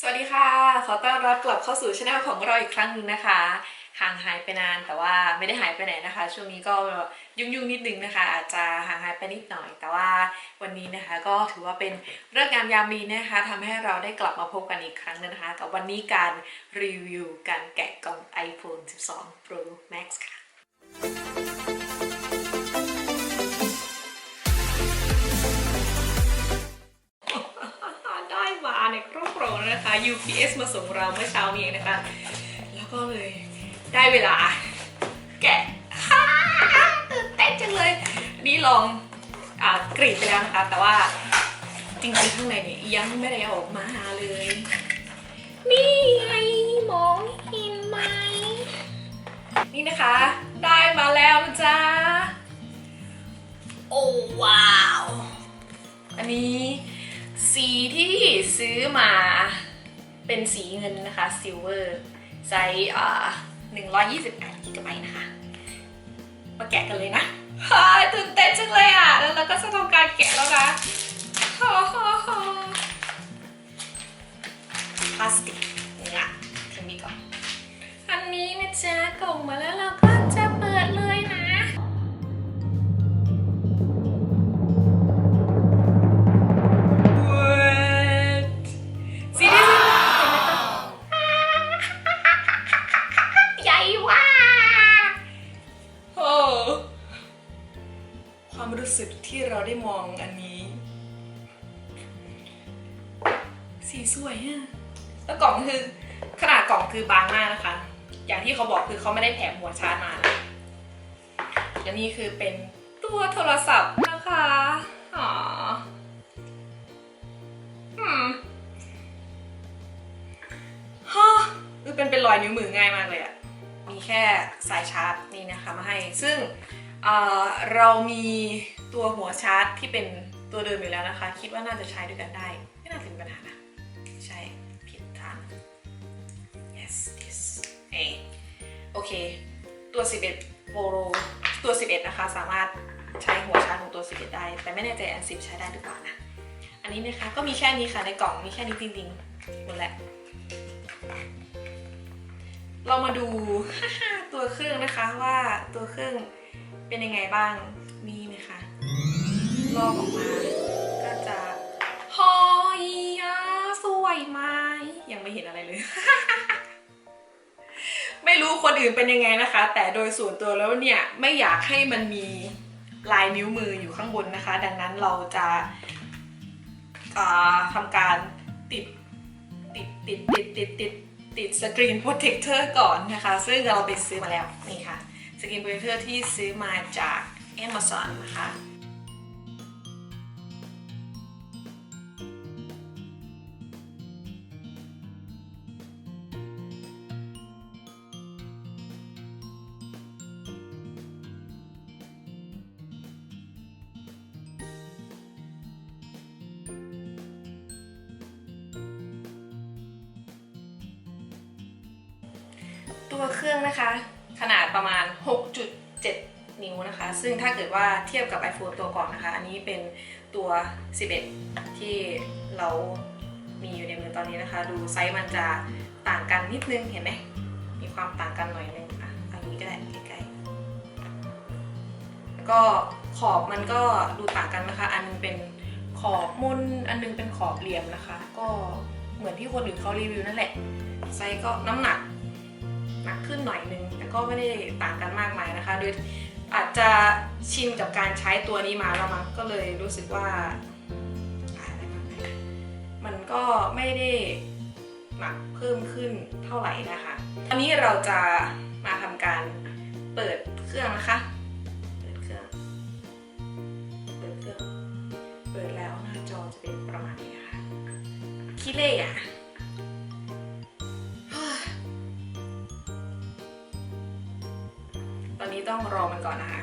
สวัสดีค่ะ ขอต้อนรับกลับเข้าสู่ช anel ของเราอีกครั้งหนึ่งนะคะ ห่างหายไปนานแต่ว่าไม่ได้หายไปไหนนะคะ ช่วงนี้ก็ยุ่งๆนิดนึงนะคะ อาจจะห่างหายไปนิดหน่อย แต่ว่าวันนี้นะคะก็ถือว่าเป็นเรื่องงามยามดีนะคะทำให้เราได้กลับมาพบกันอีกครั้งนึงนะคะ กับวันนี้การรีวิวการแกะกล่อง iPhone 12 Pro Max ค่ะ UPS มาส่งเราเมื่อเช้านี้เองนะคะ แล้วก็เลยได้เวลา แกะตื่นเต้นจังเลย นี่ลองอกรีดไปแล้วนะคะ แต่ว่าจริงๆข้างในเนี่ยยังไม่ได้อออกมาเลย นี่ไงมองเห็นไหม นี่นะคะ ได้มาแล้วนะจ๊ะ โอ้ว้าว อันนี้สีที่ซื้อมา เป็นสีเงินนะคะซิลเวอร์ไซส์อ่า128กิกะไบต์นะคะ มาแกะกันเลยนะฮ่าตื่นเต้นจังเลยอะ แล้วเราก็จะทำการแกะแล้วนะพลาสติกเนี่ยทิ้งนี้ก่อนอันนี้นะจ๊ะกล่องมาแล้วเราก็ ความรู้สึกที่เราได้มองอันนี้ สีสวยอะแล้วกล่องคือขนาดกล่องคือบางมากนะคะ อย่างที่เขาบอกคือเขาไม่ได้แถมหัวชาร์จมานะและนี่คือเป็นตัวโทรศัพท์นะคะอ๋ออืมฮะคือเป็นเป็นรอยนิ้วมือง่ายมากเลยอะมีแค่สายชาร์จนี่นะคะมาให้ ซึ่ง เรามีตัวหัวชาร์จที่เป็นตัวเดิมอยู่แล้วนะคะ คิดว่าน่าจะใช้ด้วยกันได้ ไม่น่าจะมีปัญหานะใช่ผิดทาง yes this เอโอเค ตัว 11 Pro ตัว 11 นะคะ สามารถใช้หัวชาร์จของตัว 11 ได้ แต่ไม่แน่ใจอัน 10 ใช้ได้หรือเปล่านะ อันนี้นะคะ ก็มีแค่นี้ค่ะในกล่องมีแค่นี้จริงๆหมดแหละเรามาดูตัวเครื่องนะคะว่าตัวเครื่อง เป็นยังไงบ้างมีไหมคะลอกออกมา ก็จะฮอยอะสวยไหมยังไม่เห็นอะไรเลย ไม่รู้คนอื่นเป็นยังไงนะคะ แต่โดยส่วนตัวแล้วเนี่ย ไม่อยากให้มันมีลายนิ้วมืออยู่ข้างบนนะคะ ดังนั้นเราจะาทำการติดติดติดติดติดติดติดสกรีนโปรเทคเตอร์ก่อนนะคะ ซึ่งเราไปซื้อมาแล้ว นี่ค่ะ สกรีนโปรเทอร์ที่ซื้อมาจาก Amazon นะคะตัวเครื่องนะคะ ขนาดประมาณ 6.7 นิ้วนะคะ ซึ่งถ้าเกิดว่าเทียบกับ iPhone ตัวก่อนนะคะ อันนี้เป็นตัว 11 ที่เรามีอยู่ในมือตอนนี้นะคะ ดูไซส์มันจะต่างกันนิดนึงเห็นไหม มีความต่างกันหน่อยนึงอะอันนี้ก็ได้ใกล้ๆแล้วก็ขอบมันก็ดูต่างกันนะคะ อันนึงเป็นขอบมุนอันนึงเป็นขอบเหลี่ยมนะคะ ก็เหมือนที่คนอื่นเขารีวิวนั่นแหละไซส์ก็น้ำหนัก หนักขึ้นหน่อยนึง แต่ก็ไม่ได้ต่างกันมากมายนะคะ โดยอาจจะชินกับการใช้ตัวนี้มาแล้วมั้งก็เลยรู้สึกว่ามันก็ไม่ได้หนักเพิ่มขึ้นเท่าไหร่นะคะวันนี้เราจะมาทำการเปิดเครื่องนะคะ เปิดเครื่อง เปิดเครื่อง เปิดแล้วหน้าจอจะเป็นประมาณนี้ค่ะคิดเล่อะ นนี้ต้องรอมันก่อนนะคะ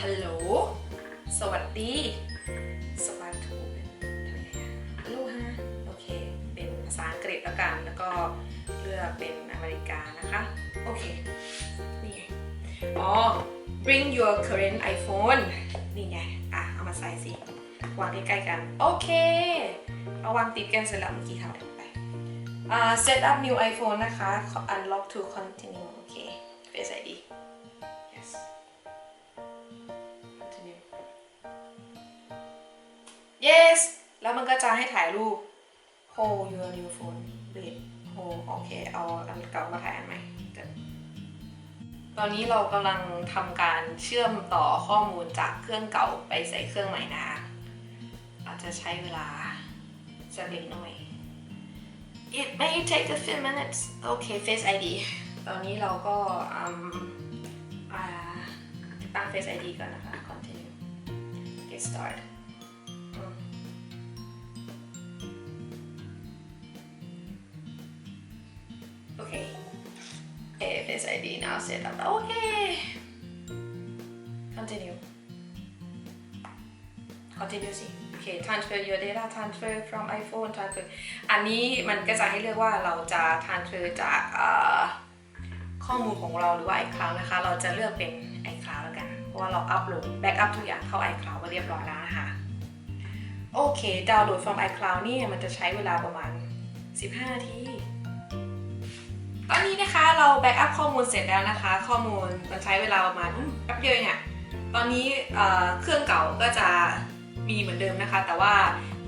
ฮัลโหล สวัสดี สวัสดีฮัลโหลฮะ โอเค เป็นภาษาอังกฤษแล้วกัน แล้วก็เลือกเป็นอเมริกานะคะ โอเค นี่ไง อ๋อ bring your current iPhone นี่ไง อะ เอามาใส่สิ วางใกล้ๆกัน โอเค เอาวางติดกันเสร็จแล้วเมื่อกี้ทำอะไรไปอ่า set up new iPhone นะคะ unlock to continue โอเค Face ID yes continue yes แล้วมันก็จะให้ถ่ายรูป hold your new phone wait hold โอเค เอาอันเก่ามาถ่ายอันใหม่เดี๋ยวตอนนี้เรากำลังทำการเชื่อมต่อข้อมูลจากเครื่องเก่าไปใส่เครื่องใหม่นะอาจจะใช้เวลาสักเล็กน้อย It may take a few minutes โอเค Face ID ตอนนี้เราก็ตั้ง Face ID ก่อนนะคะ continue get start อืม Okay. Face ID now set up. Okay. Continue. Continue สิ Okay, transfer your data transfer from iPhone transfer อันนี้มันก็จะให้เลือกว่าเราจะ transfer จาก ข้อมูลของเราหรือว่า iCloud นะคะ เราจะเลือกเป็น iCloud แล้วกัน เพราะว่าเราอัปโหลด backup ทุกอย่างเข้า iCloud ก็เรียบร้อยแล้วนะคะโอเคดาวน์โหลด from iCloud นี่มันจะใช้เวลาประมาณ 15 นาที ตอนนี้นะคะเราแบ็กอัพข้อมูลเสร็จแล้วนะคะ ข้อมูลมันใช้เวลาประมาณแป๊บเดียวเองอะตอนนี้เครื่องเก่าก็จะมีเหมือนเดิมนะคะ แต่ว่า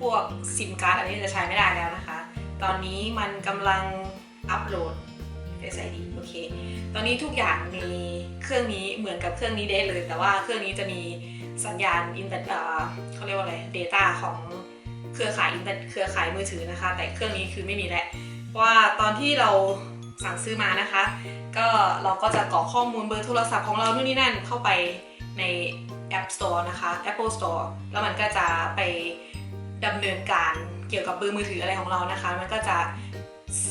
พวกซิมการ์ดอันนี้จะใช้ไม่ได้แล้วนะคะ ตอนนี้มันกำลังอัปโหลด Face ID โอเค ตอนนี้ทุกอย่างในเครื่องนี้เหมือนกับเครื่องนี้ได้เลย แต่ว่าเครื่องนี้จะมีสัญญาณอินเตอร์เอ่อเขาเรียกว่าอะไร Data ของเครือข่ายอินเตอร์เครือข่ายมือถือนะคะ แต่เครื่องนี้คือไม่มีแล้วว่าตอนที่เราสั่งซื้อมานะคะ ก็เราก็จะกรอกข้อมูลเบอร์โทรศัพท์ของเรานู่นนี่นั่นเข้าไปใน App Store นะคะ Apple Store แล้วมันก็จะไปดำเนินการเกี่ยวกับเบอร์มือถืออะไรของเรานะคะ มันก็จะ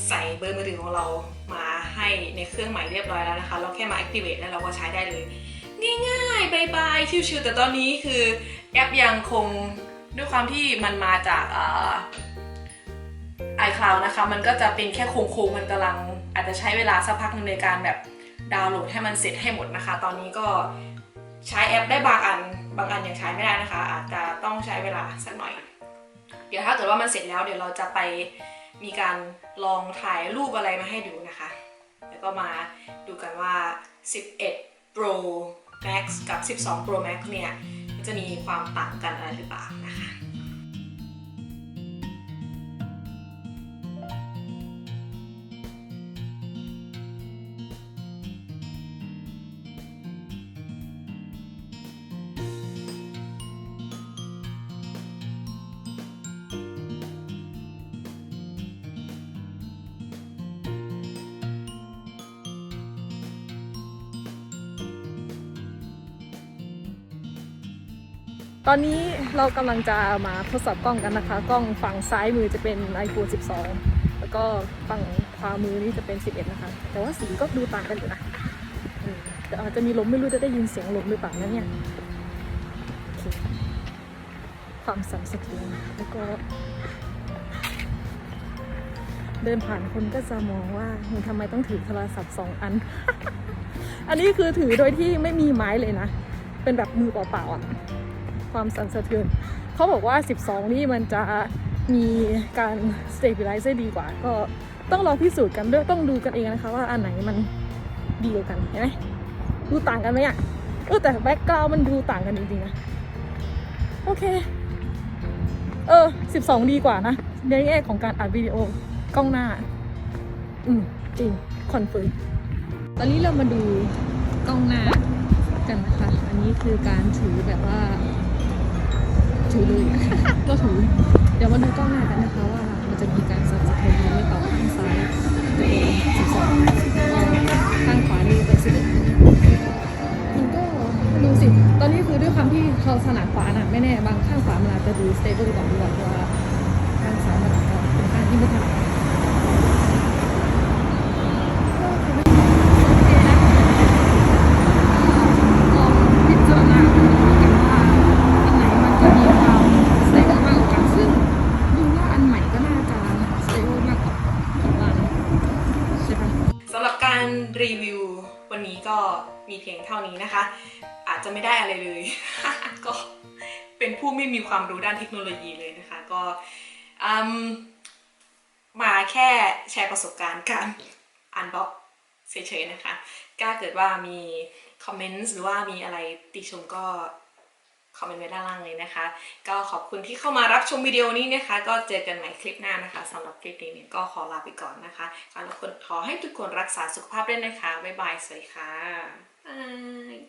ใส่เบอร์มือถือของเรามา ให้ในเครื่องใหม่เรียบร้อยแล้วนะคะ เราแค่มา activate แล้วเราก็ใช้ได้เลย ง่ายๆบายบายชิวๆแต่ตอนนี้คือแอปยังคงด้วยความที่มันมาจากเอ่อ iCloud นะคะ มันก็จะเป็นแค่โครงๆมันกำลังอาจจะใช้เวลาสักพักหนึงในการแบบดาวน์โหลดให้มันเสร็จให้หมดนะคะ ตอนนี้ก็ใช้แอปได้บางอัน บางอันยังใช้ไม่ได้นะคะ อาจจะต้องใช้เวลาสักหน่อย เดี๋ยวถ้าเกิดว่ามันเสร็จแล้วเดี๋ยวเราจะไปมีการลองถ่ายรูปอะไรมาให้ดูนะคะ แล้วก็มาดูกันว่า 11 Pro Max กับ 12 Pro Max เนี่ยมันจะมีความต่างกันอะไรหรือเปล่านะคะ ตอนนี้เรากำลังจะมาทดสอบกล้องกันนะคะ กล้องฝั่งซ้ายมือจะเป็น iPhone 12 แล้วก็ฝั่งขวามือนี่จะเป็น 11 นะคะ แต่ว่าสีก็ดูต่างกันอยู่นะแต่อาจจะมีลมไม่รู้จะได้ยินเสียงลมหรือเปล่านะเนี่ยคความสั่นสะเทือนแล้วก็ เดินผ่านคนก็จะมองว่ามึงทำไมต้องถือโทรศัพท์สองอัน อันนี้คือถือโดยที่ไม่มีไม้เลยนะ เป็นแบบมือเปล่าๆอะ ความสั่นสะเทือน เขาบอกว่า 12 นี่มันจะมีการ stabilize ได้ดีกว่า ก็ต้องลองพิสูจน์กันด้วยต้องดูกันเองนะคะว่าอันไหนมันดีกว่ากันเห็นไหมดูต่างกันไหมอะเออแต่แบ็กกราวมันดูต่างกันจริงๆนะโอเค เออ 12 ดีกว่านะในแง่ของการอัดวิดีโอกล้องหน้า อืม จริง คอนเฟิร์มตอนนี้เรามาดูกล้องหน้ากันนะคะ อันนี้คือการถือแบบว่า ถือเลยก็ถือเดี๋ยวมาดูกล้องหน้ากันนะคะว่ามันจะมีการสั่นสะเทือนหรือเปล่าข้างซ้ายจะเป็น12แล้วก็ข้างขวานี่เป็น11มันก็ดูสิตอนนี้คือด้วยความที่เขาถนัดขวาน่ะไม่แน่บางข้างขวามันอาจจะดูสเตเบิลกว่าดีกว่าข้างซ้ายมันอาจจะเป็นข้างที่ไม่ถนัดก็ถือว่าโอเคนะ ลองพิจารณาดูกันว่าอันไหนมันจะมีความสเตเบิลมากกว่ากันซึ่งดูว่าอันใหม่ก็น่าจะสเตเบิลมากกว่าคิดว่านะใช่ปะ สำหรับการรีวิว วันนี้ก็มีเพียงเท่านี้นะคะ อาจจะไม่ได้อะไรเลย ก็เป็นผู้ไม่มีความรู้ด้านเทคโนโลยีเลยนะคะ ก็มมาแค่แชร์ประสบการณ์การอันบ็อกเฉยๆนะคะถ้าเกิดว่ามีคอมเมนต์หรือว่ามีอะไรติชมก็ คอมเมนต์ไว้ด้านล่างเลยนะคะ ก็ขอบคุณที่เข้ามารับชมวิดีโอนี้นะคะ ก็เจอกันใหม่คลิปหน้านะคะสำหรับคลิปนี้เนี่ยก็ขอลาไปก่อนนะคะขอทุกคนขอให้ทุกคนรักษาสุขภาพด้วยนะคะบ๊ายบายสวัสดีค่ะ Bye.